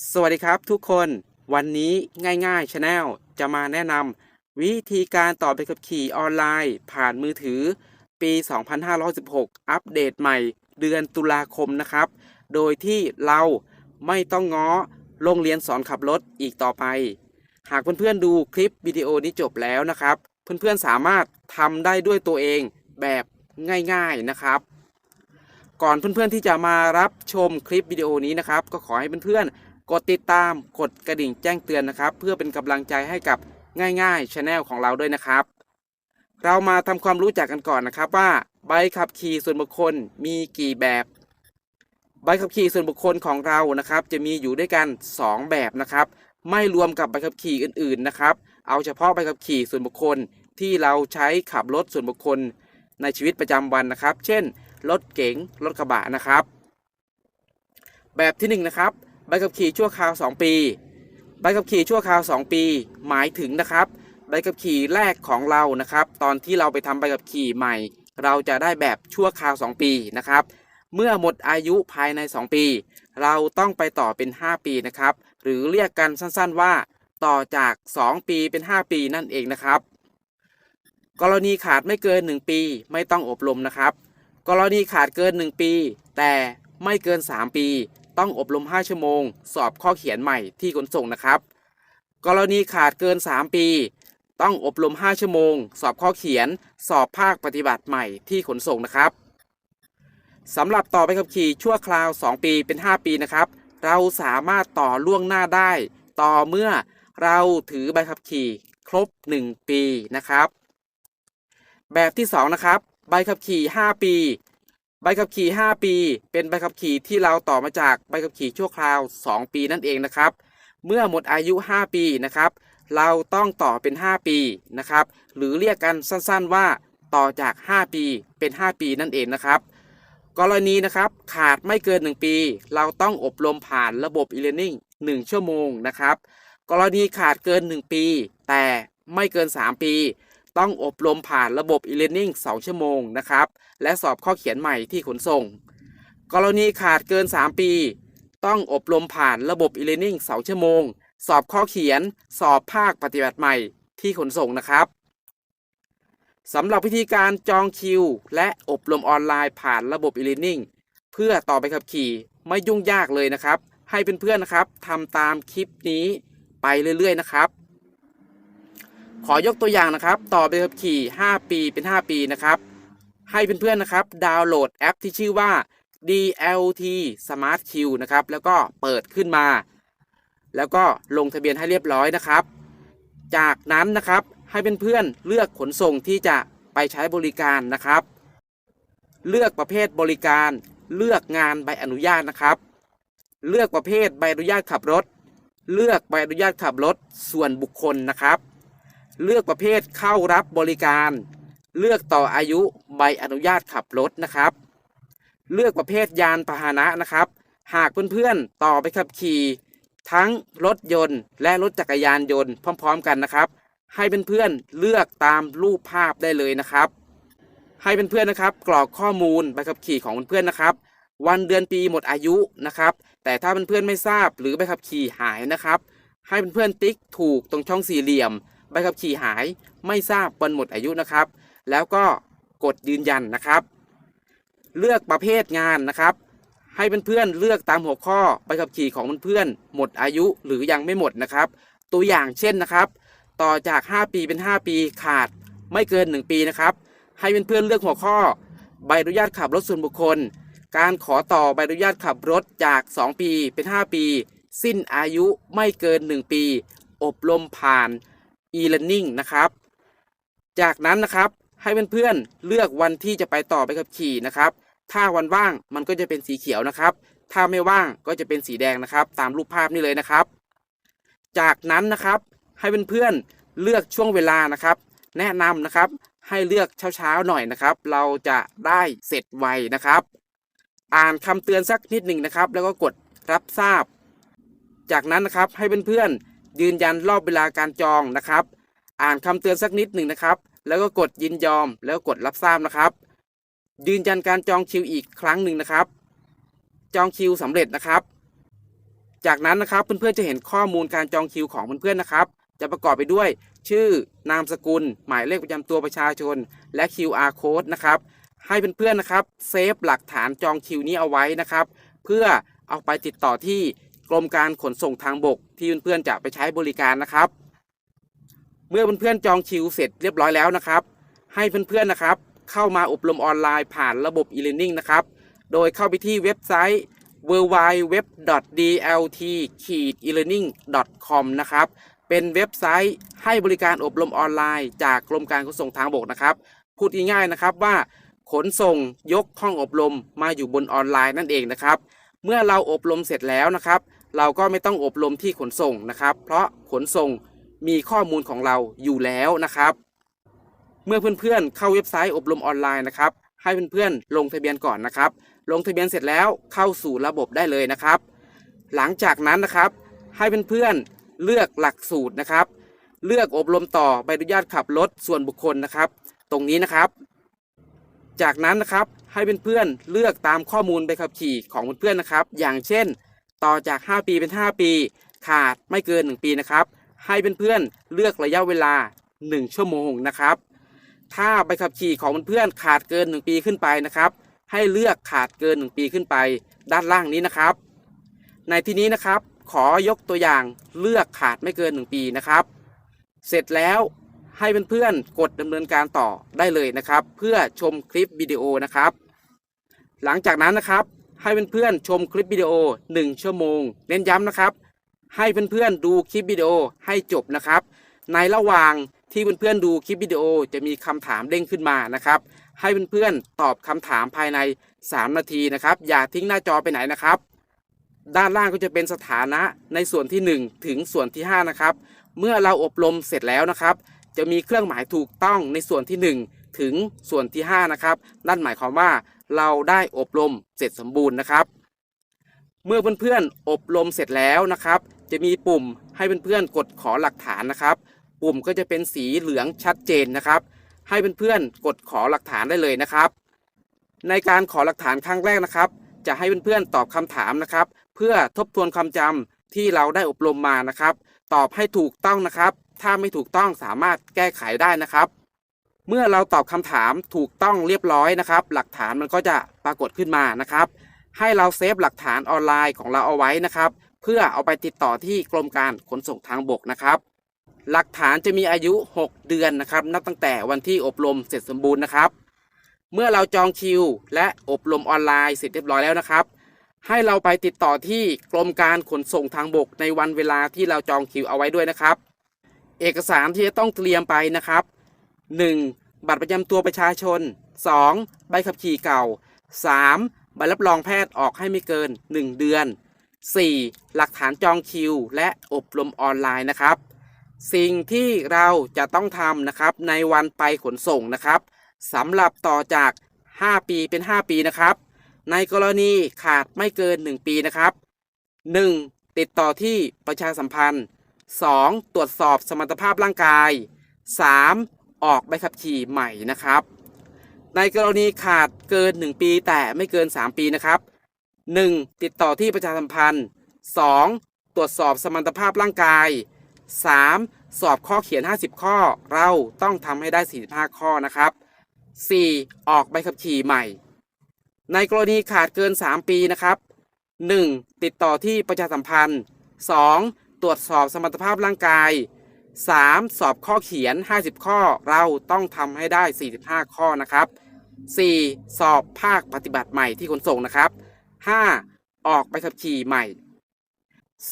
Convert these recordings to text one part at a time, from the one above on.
สวัสดีครับทุกคนวันนี้ง่ายๆชาแนลจะมาแนะนำวิธีการต่อใบขับขี่ออนไลน์ ผ่านมือถือ ปี 2516 อัปเดตใหม่เดือนตุลาคมนะครับ โดยที่เราไม่ต้องง้อโรงเรียนสอนขับรถอีกต่อไป หากเพื่อนๆดูคลิปวิดีโอนี้จบแล้วนะครับ เพื่อนๆสามารถทำได้ด้วยตัวเองแบบง่ายๆนะครับก่อนเพื่อนๆที่จะมารับชมคลิปวิดีโอนี้นะครับ ก็ขอให้เพื่อนๆ กดติดตามกดกระดิ่งแจ้งเตือนนะครับ เพื่อเป็นกำลังใจให้กับง่ายๆช anel ของเราด้วยนะครับ เรามาทำความรู้จักกันก่อนนะครับว่าใบขับขี่ส่วนบุคคลมีกี่แบบ ใบขับขี่ส่วนบุคคลของเรานะครับ จะมีอยู่ด้วยกัน 2 แบบนะครับ ไม่รวมกับใบขับขี่อื่นๆนะครับ เอาเฉพาะใบขับขี่ส่วนบุคคลที่เราใช้ขับรถส่วนบุคคลในชีวิตประจำวันนะครับ เช่น รถเก๋ง รถกระบะนะครับ แบบที่1นงนะครับ บขับขี่ชั่วคราว 2 ปี ใบขับขี่ชั่วคราว 2 ปี หมายถึงนะครับ ใบขับขี่แรกของเรานะครับ ตอนที่เราไปทำใบขับขี่ใหม่ เราจะได้แบบชั่วคราว 2 ปีนะครับ เมื่อหมดอายุภายใน 2 ปี เราต้องไปต่อเป็น 5 ปีนะครับ หรือเรียกกันสั้นๆว่า ต่อจาก 2 ปีเป็น 5 ปีนั่นเองนะครับ กรณีขาดไม่เกิน 1 ปีไม่ต้องอบรมนะครับ กรณีขาดเกิน 1 ปี แต่ไม่เกิน 3 ปี ต้องอบรม 5 ชั่วโมง สอบข้อเขียนใหม่ที่ขนส่งนะครับ กรณีขาดเกิน 3 ปี ต้องอบรม 5 ชั่วโมง สอบข้อเขียน สอบภาคปฏิบัติใหม่ที่ขนส่งนะครับสำหรับต่อไปขับขี่ชั่วคราว 2 ปีเป็น 5 ปีนะครับ เราสามารถต่อล่วงหน้าได้ ต่อเมื่อเราถือใบขับขี่ครบ 1 ปีนะครับ แบบที่ 2 นะครับ ใบขับขี่ 5 ปี ใบขับขี่ 5 ปี เป็นใบขับขี่ที่เราต่อมาจากใบขับขี่ชั่วคราว 2 ปีนั่นเองนะครับ เมื่อหมดอายุ 5 ปีนะครับ เราต้องต่อเป็น 5 ปีนะครับ หรือเรียกกันสั้นๆว่าต่อจาก 5 ปีเป็น 5 ปีนั่นเองนะครับ กรณีนะครับขาดไม่เกิน 1 ปี เราต้องอบรมผ่านระบบ e-learning 1 ชั่วโมงนะครับ กรณีขาดเกิน 1 ปี แต่ไม่เกิน 3 ปี ต้องอบรมผ่านระบบ e-learning 2 ชั่วโมงนะครับ และสอบข้อเขียนใหม่ที่ขนส่ง กรณีขาดเกิน 3 ปี ต้องอบรมผ่านระบบ e-learning 2 ชั่วโมง สอบข้อเขียน สอบภาคปฏิบัติใหม่ที่ขนส่งนะครับสำหรับวิธีการจองคิว และอบรมออนไลน์ผ่านระบบ e-learning เพื่อต่อไปขับขี่ไม่ยุ่งยากเลยนะครับ ให้เพื่อนๆนะครับทำตามคลิปนี้ไปเรื่อยๆนะครับ ขอยกตัวอย่างนะครับ ต่อไปขับขี่ 5 ปีเป็น 5 ปีนะครับ ให้เพื่อนๆนะครับ ดาวน์โหลดแอปที่ชื่อว่า DLT Smart Q นะครับ แล้วก็เปิดขึ้นมา แล้วก็ลงทะเบียนให้เรียบร้อยนะครับ จากนั้นนะครับให้เพื่อนๆเลือกขนส่งที่จะไปใช้บริการนะครับ เลือกประเภทบริการ เลือกงานใบอนุญาตนะครับ เลือกประเภทใบอนุญาตขับรถ เลือกใบอนุญาตขับรถส่วนบุคคลนะครับ เลือกประเภทเข้ารับบริการ เลือกต่ออายุใบอนุญาตขับรถนะครับ เลือกประเภทยานพาหนะนะครับ หากเพื่อนๆต่อไปขับขี่ ทั้งรถยนต์ และรถจักรยานยนต์พร้อม ๆ กันนะครับ ให้เพื่อนๆเลือกตามรูปภาพได้เลยนะครับ ให้เพื่อนๆนะครับ กรอกข้อมูลใบขับขี่ของเพื่อนๆนะครับ วันเดือนปีหมดอายุนะครับ แต่ถ้าเพื่อนๆไม่ทราบหรือใบขับขี่หายนะครับ ให้เพื่อนๆติ๊กถูกตรงช่องสี่เหลี่ยม ใบขับขี่หายไม่ทราบวันหมดอายุนะครับ แล้วก็กดยืนยันนะครับ เลือกประเภทงานนะครับ ให้เพื่อนๆเลือกตามหัวข้อใบขับขี่ของเพื่อนๆหมดอายุหรือยังไม่หมดนะครับ ตัวอย่างเช่นนะครับ ต่อจาก 5 ปีเป็น 5 ปีขาดไม่เกิน 1 ปีนะครับ ให้เพื่อนๆเลือกหัวข้อ ใบอนุญาตขับรถส่วนบุคคล การขอต่อใบอนุญาตขับรถจาก 2 ปีเป็น 5 ปี สิ้นอายุไม่เกิน 1 ปี อบรมผ่าน e-learning นะครับ จากนั้นนะครับให้เพื่อนๆเลือกวันที่จะไปต่อไปขับขี่นะครับ ถ้าวันว่างมันก็จะเป็นสีเขียวนะครับ ถ้าไม่ว่างก็จะเป็นสีแดงนะครับ ตามรูปภาพนี้เลยนะครับ จากนั้นนะครับให้เพื่อนๆเลือกช่วงเวลานะครับ แนะนำนะครับให้เลือกเช้าๆหน่อยนะครับ เราจะได้เสร็จไวนะครับ อ่านคำเตือนสักนิดหนึ่งนะครับ แล้วก็กดรับทราบ จากนั้นนะครับให้เพื่อนๆ ยืนยันรอบเวลาการจองนะครับ อ่านคำเตือนสักนิดหนึ่งนะครับ แล้วก็กดยินยอมแล้วกดรับทราบนะครับ ยืนยันการจองคิวอีกครั้งหนึ่งนะครับ จองคิวสำเร็จนะครับ จากนั้นนะครับเพื่อนๆจะเห็นข้อมูลการจองคิวของเพื่อนๆนะครับ จะประกอบไปด้วย ชื่อนามสกุล หมายเลขประจำตัวประชาชน และ QR code นะครับให้เพื่อนๆนะครับเซฟหลักฐานจองคิวนี้เอาไว้นะครับ เพื่อเอาไปติดต่อที่ กรมการขนส่งทางบกที่เพื่อนๆจะไปใช้บริการนะครับ เมื่อเพื่อนๆจองคิวเสร็จเรียบร้อยแล้วนะครับ ให้เพื่อนๆนะครับ เข้ามาอบรมออนไลน์ผ่านระบบ e-learning นะครับ โดยเข้าไปที่เว็บไซต์ www.dlt-elearning.com นะครับ เป็นเว็บไซต์ให้บริการอบรมออนไลน์ จากกรมการขนส่งทางบกนะครับ พูดง่ายๆนะครับว่าขนส่งยกห้องอบรมมาอยู่บนออนไลน์นั่นเองนะครับ เมื่อเราอบรมเสร็จแล้วนะครับ เราก็ไม่ต้องอบรมที่ขนส่งนะครับ เพราะขนส่งมีข้อมูลของเราอยู่แล้วนะครับ เมื่อเพื่อนๆเข้าเว็บไซต์อบรมออนไลน์นะครับ ให้เพื่อนๆลงทะเบียนก่อนนะครับ ลงทะเบียนเสร็จแล้วเข้าสู่ระบบได้เลยนะครับ หลังจากนั้นนะครับ ให้เพื่อนๆเลือกหลักสูตรนะครับ เลือกอบรมต่อใบอนุญาตขับรถส่วนบุคคลนะครับ ตรงนี้นะครับ จากนั้นนะครับให้เพื่อนๆเลือกตามข้อมูลใบขับขี่ของเพื่อนๆนะครับ อย่างเช่น ต่อจาก 5 ปีเป็น 5 ปี ขาดไม่เกิน 1 ปีนะครับ ให้เพื่อนๆเลือกระยะเวลา 1 ชั่วโมงนะครับ ถ้าใบขับขี่ของเพื่อนๆขาดเกิน 1 ปีขึ้นไปนะครับ ให้เลือกขาดเกิน 1 ปีขึ้นไป ด้านล่างนี้นะครับ ในที่นี้นะครับ ขอยกตัวอย่างเลือกขาดไม่เกิน 1 ปีนะครับ เสร็จแล้ว ให้เพื่อนๆ กดดำเนินการต่อได้เลยนะครับ เพื่อชมคลิปวิดีโอนะครับ หลังจากนั้นนะครับ ให้เพื่อนๆชมคลิปวิดีโอ 1 ชั่วโมง เน้นย้ำนะครับ ให้เพื่อนๆดูคลิปวิดีโอให้จบนะครับ ในระหว่างที่เพื่อนๆดูคลิปวิดีโอจะมีคำถามเด้งขึ้นมานะครับ ให้เพื่อนๆตอบคำถามภายใน 3 นาทีนะครับ อย่าทิ้งหน้าจอไปไหนนะครับ ด้านล่างก็จะเป็นสถานะในส่วนที่ 1 ถึงส่วนที่ 5 นะครับ เมื่อเราอบรมเสร็จแล้วนะครับ จะมีเครื่องหมายถูกต้องในส่วนที่ 1 ถึงส่วนที่ 5 นะครับ นั่นหมายความว่าเราได้อบรมเสร็จสมบูรณ์นะครับ เมื่อเพื่อนๆอบรมเสร็จแล้วนะครับ จะมีปุ่มให้เพื่อนๆกดขอหลักฐานนะครับ ปุ่มก็จะเป็นสีเหลืองชัดเจนนะครับ ให้เพื่อนๆกดขอหลักฐานได้เลยนะครับ ในการขอหลักฐานครั้งแรกนะครับ จะให้เพื่อนๆตอบคำถามนะครับ เพื่อทบทวนความจำที่เราได้อบรมมานะครับ ตอบให้ถูกต้องนะครับ ถ้าไม่ถูกต้องสามารถแก้ไขได้นะครับ เมื่อเราตอบคำถามถูกต้องเรียบร้อยนะครับ หลักฐานมันก็จะปรากฏขึ้นมานะครับ ให้เราเซฟหลักฐานออนไลน์ของเราเอาไว้นะครับ เพื่อเอาไปติดต่อที่กรมการขนส่งทางบกนะครับ หลักฐานจะมีอายุ 6 เดือนนะครับ นับตั้งแต่วันที่อบรมเสร็จสมบูรณ์นะครับ เมื่อเราจองคิว และอบรมออนไลน์เสร็จเรียบร้อยแล้วนะครับให้เราไปติดต่อที่กรมการขนส่งทางบกในวันเวลาที่เราจองคิวเอาไว้ด้วยนะครับ เอกสารที่จะต้องเตรียมไปนะครับ 1. บัตรประจำตัวประชาชน 2. ใบขับขี่เก่า 3. ใบรับรองแพทย์ออกให้ไม่เกิน 1 เดือน 4. หลักฐานจองคิว และอบรมออนไลน์นะครับ สิ่งที่เราจะต้องทำนะครับในวันไปขนส่งนะครับสำหรับต่อจาก 5 ปีเป็น 5 ปีนะครับ ในกรณีขาดไม่เกิน 1 ปีนะครับ 1. ติดต่อที่ประชาสัมพันธ์ 2. ตรวจสอบสมรรถภาพร่างกาย 3. ออกใบขับขี่ใหม่นะครับ ในกรณีขาดเกิน 1 ปีแต่ไม่เกิน 3 ปีนะครับ 1. ติดต่อที่ประชาสัมพันธ์ 2. ตรวจสอบสมรรถภาพร่างกาย 3. สอบข้อเขียน 50 ข้อ เราต้องทำให้ได้ 45 ข้อนะครับ 4. ออกใบขับขี่ใหม่ ในกรณีขาดเกิน 3 ปีนะครับ 1. ติดต่อที่ประชาสัมพันธ์ 2. ตรวจสอบสมรรถภาพร่างกาย 3. สอบข้อเขียน 50 ข้อเราต้องทำให้ได้ 45 ข้อนะครับ 4. สอบภาคปฏิบัติใหม่ที่ขนส่งนะครับ 5. ออกใบขับขี่ใหม่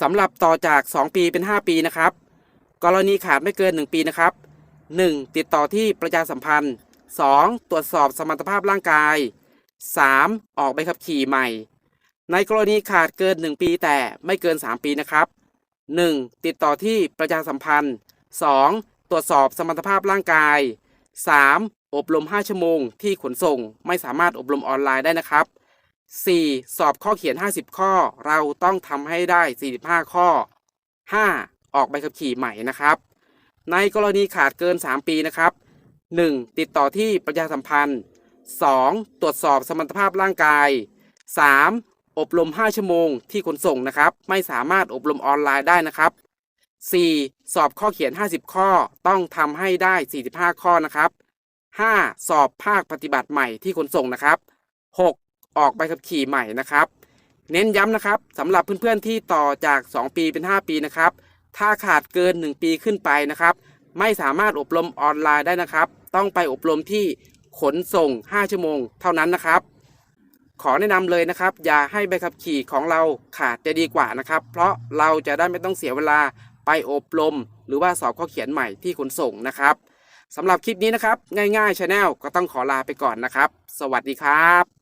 สำหรับต่อจาก 2 ปีเป็น 5 ปีนะครับ กรณีขาดไม่เกิน 1 ปีนะครับ 1. ติดต่อที่ประชาสัมพันธ์ 2. ตรวจสอบสมรรถภาพร่างกาย 3. ออกใบขับขี่ใหม่ ในกรณีขาดเกิน 1 ปีแต่ไม่เกิน 3 ปีนะครับ 1. ติดต่อที่ประชาสัมพันธ์ 2. ตรวจสอบสมรรถภาพร่างกาย 3. อบรม 5 ชั่วโมง ที่ขนส่งไม่สามารถอบรมออนไลน์ได้นะครับ 4. สอบข้อเขียน 50 ข้อ เราต้องทำให้ได้ 45 ข้อ 5. ออกใบขับขี่ใหม่นะครับ ในกรณีขาดเกิน 3 ปีนะครับ 1. ติดต่อที่ประชาสัมพันธ์ 2. ตรวจสอบสมรรถภาพร่างกาย 3. อบรม 5 ชั่วโมงที่ขนส่งนะครับ ไม่สามารถอบรมออนไลน์ได้นะครับ 4. สอบข้อเขียน 50 ข้อต้องทำให้ได้ 45 ข้อนะครับ 5. สอบภาคปฏิบัติใหม่ที่ขนส่งนะครับ 6. ออกใบขับขี่ใหม่นะครับ เน้นย้ำนะครับสำหรับเพื่อนๆที่ต่อจาก 2 ปีเป็น 5 ปีนะครับ ถ้าขาดเกิน 1 ปีขึ้นไปนะครับ ไม่สามารถอบรมออนไลน์ได้นะครับ ต้องไปอบรมที่ขนส่ง 5 ชั่วโมง เท่านั้นนะครับ ขอแนะนำเลยนะครับ อย่าให้ใบขับขี่ของเราขาดจะดีกว่านะครับ เพราะเราจะได้ไม่ต้องเสียเวลาไปอบรม หรือว่าสอบข้อเขียนใหม่ที่ขนส่งนะครับสำหรับคลิปนี้นะครับ ง่ายๆชาแนลก็ต้องขอลาไปก่อนนะครับ สวัสดีครับ